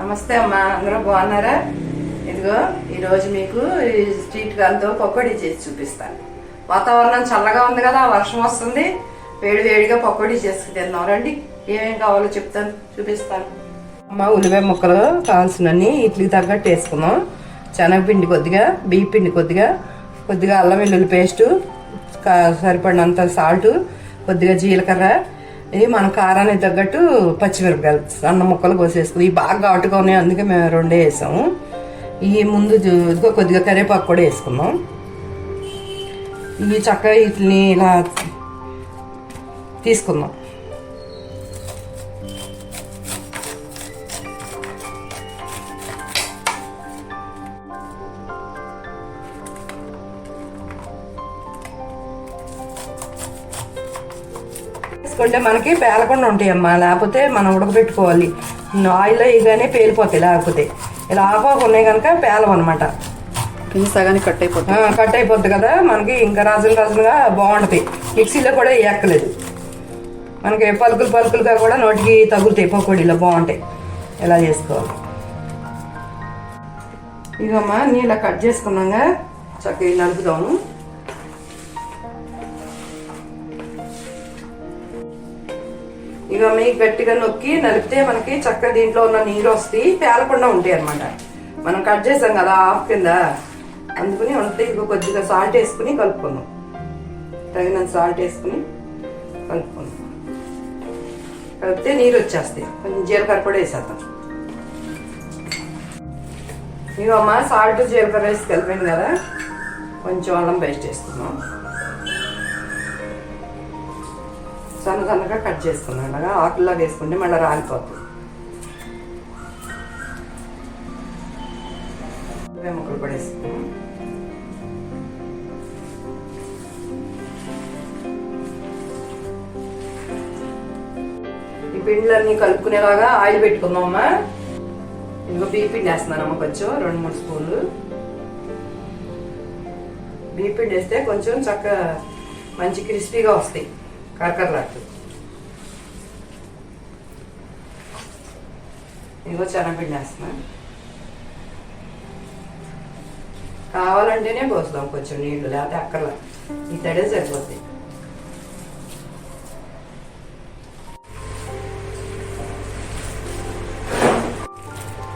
నమస్తే అమ్మా అందరూ బాగున్నారా? ఇదిగో ఈరోజు మీకు ఈ స్ట్రీట్ గాలితో పకోడీ చేసి చూపిస్తాను. వాతావరణం చల్లగా ఉంది కదా వర్షం వస్తుంది. వేడి వేడిగా పకోడీ చేసుకు తిన్నాం. రండి ఏమేం కావాలో చెప్తాను చూపిస్తాను. అమ్మ ఉల్లిపాయ ముక్కలు కావాల్సినన్ని ఇడ్లీకి తగ్గట్టు వేసుకున్నాం శనగపిండి కొద్దిగా బియ్య పిండి కొద్దిగా కొద్దిగా అల్లం వెల్లుల్లి పేస్టు సరిపడినంత సాల్ట్ కొద్దిగా జీలకర్ర ఇది మన కారానికి తగ్గట్టు పచ్చిమిరపకాయలు సన్న ముక్కలు కోసేసుకుని ఇవి బాగా ఘాటుగా ఉన్నాయి అందుకే మేము రెండే వేసాము. ఈ ముందు ఇదిగో కొద్దిగా కరివేపాకు కూడా వేసుకున్నాం ఇవి చక్కగా వీటిని ఇలా తీసుకుందాం. వేసుకుంటే మనకి పేలకుండా ఉంటాయి అమ్మా లేకపోతే మనం ఉడకబెట్టుకోవాలి. ఆయిల్ వేయగానే పేలిపోతాయి. లేకపోతే ఇలా ఆపాకు ఉన్నాయి కనుక పేలవన్నమాట పిండి సగానికి కట్ అయిపోతుంది కట్ అయిపోద్ది కదా. మనకి ఇంకా రాజులు రాజులుగా బాగుంటుంది మిక్సీలో కూడా వేయక్కలేదు మనకి పలుకులు పలుకులుగా కూడా నోటికి తగులుతాయి. పకోడీలో బాగుంటాయి. ఎలా చేసుకోవాలి? ఇదమ్మా నీళ్ళ కట్ చేసుకున్నాగా. చక్కగా నలుపుదాము. ఇక మీకు గట్టిగా నొక్కి నలిపితే మనకి చక్కగా దీంట్లో ఉన్న నీరు వస్తాయి పేలకుండా ఉంటాయి అనమాట మనం కట్ చేసాం కదా ఆఫ్ కింద. అందుకుని ఉంటే ఇక కొద్దిగా సాల్ట్ వేసుకుని కలుపుకుందాం. తగినంత సాల్ట్ వేసుకుని కలుపుకుందాం. కలిపితే నీరు వచ్చేస్తాయి. కొంచెం జీలకర్ర కూడా వేసేద్దాం. ఇవమ్మ సాల్ట్ జీలకర్ర వేసి కలిపాను కదా. కొంచెం అల్లం పేస్ట్ వేసుకుందాం. సన్నగా కట్ చేసుకున్నాను. అలాగా ఆకుల్లా వేసుకుంటే మళ్ళీ రాలిపోతుంది. ముక్కలు పడేసుకున్నాం ఈ పిండిలన్నీ కలుపుకునేలాగా ఆయిల్ పెట్టుకుందామమ్మా ఇంకో బియ్య పిండి వేస్తున్నానమ్మా కొంచెం రెండు మూడు స్పూన్లు. బియ్య పిండి వేస్తే కొంచెం చక్కగా మంచి క్రిస్పీగా వస్తాయి. కరకరలాడుతూ ఇదిగో శనగపిండి వేస్తున్నా. కావాలంటేనే పోస్తాం కొంచెం నీళ్ళు లేకపోతే అక్కర్లా. ఈ తడే సరిపోతుంది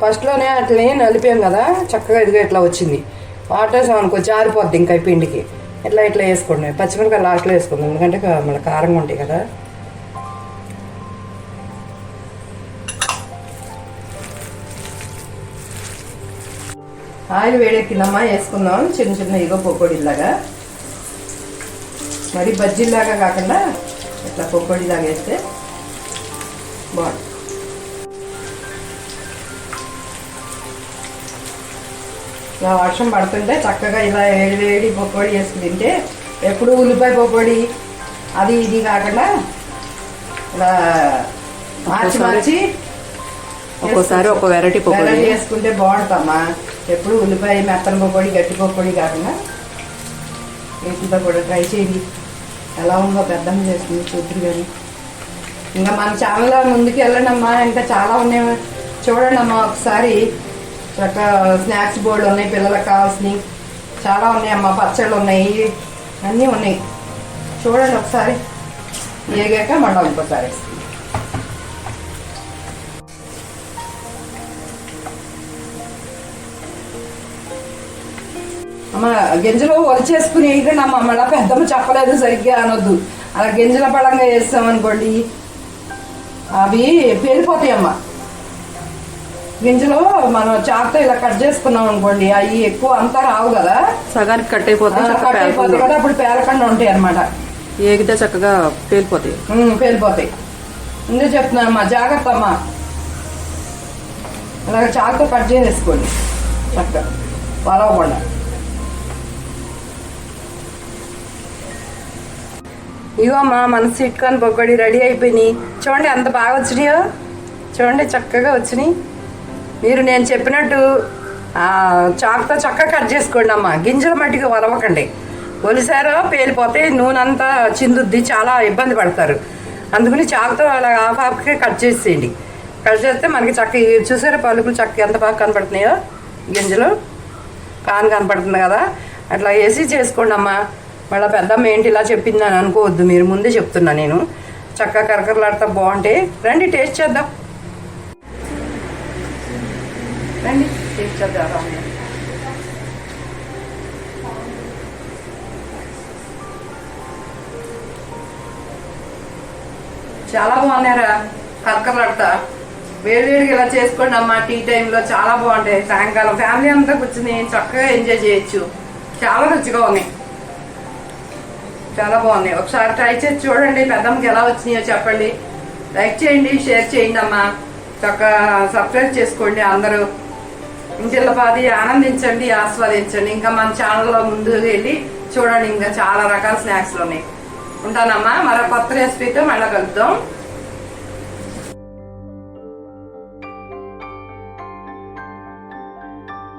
ఫస్ట్లోనే అట్లని నలిపాం కదా చక్కగా ఇదిగా ఇట్లా వచ్చింది. వాటర్ అనుకో జారిపోద్ది ఇంకా ఈ పిండికి. ఇట్లా ఇట్లా వేసుకోండి. పచ్చిమిరపకాయ లాస్ట్లో వేసుకుందాం. ఎందుకంటే మళ్ళీ కారంగా ఉంటాయి కదా. ఆయిల్ వేడెక్కిందమ్మా. వేసుకుందాం. చిన్న చిన్న ఇగో పొక్కోడిలాగా మరి బజ్జీలాగా కాకుండా ఇట్లా పొక్కోడిలాగా వేస్తే బాగుంటుంది. ఇలా వర్షం పడుతుంటే చక్కగా ఇలా వేడి వేడి పకోడీ వేసుకుని తింటే ఎప్పుడు ఉల్లిపాయ పకోడీ అది ఇది కాకుండా ఇలా మార్చి మార్చి ఒక్కోసారి ఒక్కో వెరైటీ పకోడీ చేసుకుంటే బాగుంటుందమ్మా. ఎప్పుడు ఉల్లిపాయ మెత్తన పకోడీ గట్టి పకోడీ కాకుండా వీటితో కూడా ట్రై చేయండి. ఎలా ఉందో పెద్దమ్మ చేస్తుంది చూద్దరు కానీ. ఇంకా మన ఛానల్లో ముందుకు వెళ్ళండి అమ్మా ఇంకా చాలా ఉన్నాయి. చూడండి అమ్మా ఒకసారి. చక్క స్నాక్స్ బోర్డు ఉన్నాయి పిల్లలకు కావాల్సినవి. చాలా ఉన్నాయి అమ్మ పచ్చళ్ళు ఉన్నాయి అన్నీ ఉన్నాయి. చూడండి ఒకసారి. ఏగాక మళ్ళీ ఇంకోసారి. అమ్మ గింజలు ఒలిచేసుకుని వేయకండి అమ్మ. మళ్ళీ పెద్దమ్మ చెప్పలేదు సరిగ్గా అనొద్దు. అలా గింజల పడంగా వేస్తామనుకోండి అవి పేలిపోతాయి అమ్మ గింజలు మనం చాకుతో ఇలా కట్ చేసుకున్నాం అనుకోండి అవి ఎక్కువ అంతా రావు కదా. సగానికి కట్ అయిపోతుంది కట్ అయిపోతాయి. కదా అప్పుడు పేలకుండా ఉంటాయి అనమాట ఏగితే చక్కగా పేలిపోతాయి. పేలిపోతాయి. ఎందుకు చెప్తున్నా అమ్మా జాగ్రత్త అమ్మా. అలాగ చాకుతో కట్ చేసేసుకోండి చక్కగా. పలవకుండా ఇగో అమ్మా మన స్వీట్ కార్న్ పకోడీ రెడీ అయిపోయినాయి. చూడండి ఎంత బాగా వచ్చినాయో. చూడండి చక్కగా వచ్చినాయి. మీరు నేను చెప్పినట్టు చాక్తో చాకుతో చక్కగా కట్ చేసుకోండి అమ్మ. గింజల మట్టిగా వలవకండి. ఒలిసారో పేలిపోతే నూనె అంతా చిందుద్ది చాలా ఇబ్బంది పడతారు. అందుకని చాకుతో అలా హాఫ్ హాఫ్కి కట్ చేసేయండి. కట్ చేస్తే మనకి చక్క చూసారో చూసారా పలుకులు చక్క ఎంత బాగా కనపడుతున్నాయో? గింజలు. కాన్ కనపడుతుంది కదా. అట్లా వేసి చేసుకోండి అమ్మా. మళ్ళీ పెద్దమ్మ ఏంటి ఇలా చెప్పింది అని అనుకోవద్దు. మీరు ముందే చెప్తున్నా నేను. చక్కగా కరకరలాడితే బాగుంటాయి రండి టేస్ట్ చేద్దాం. రండి టేస్ట్ చేద్దాం రండి. చాలా బాగున్నారా? కరకరలాడతా వేడివేడిగా ఇలా చేసుకోండి అమ్మా టీ టైంలో చాలా బాగుంటాయి. సాయంకాలం ఫ్యామిలీ అంతా కూర్చుని చక్కగా ఎంజాయ్ చేయొచ్చు. చాలా రుచిగా ఉన్నాయి. చాలా బాగున్నాయి. ఒకసారి ట్రై చేసి చూడండి పెద్దమ్మకి ఎలా వచ్చినాయో చెప్పండి. లైక్ చేయండి షేర్ చేయండి అమ్మా. చక్కగా సబ్స్క్రైబ్ చేసుకోండి అందరూ. ఇంటిల్లపాది ఆనందించండి ఆస్వాదించండి. ఇంకా మన ఛానల్లో ముందుకు వెళ్ళి చూడండి ఇంకా చాలా రకాల స్నాక్స్లు ఉన్నాయి. ఉంటానమ్మా మరో కొత్త రెసిపీతో మళ్ళీ కలుద్దాం.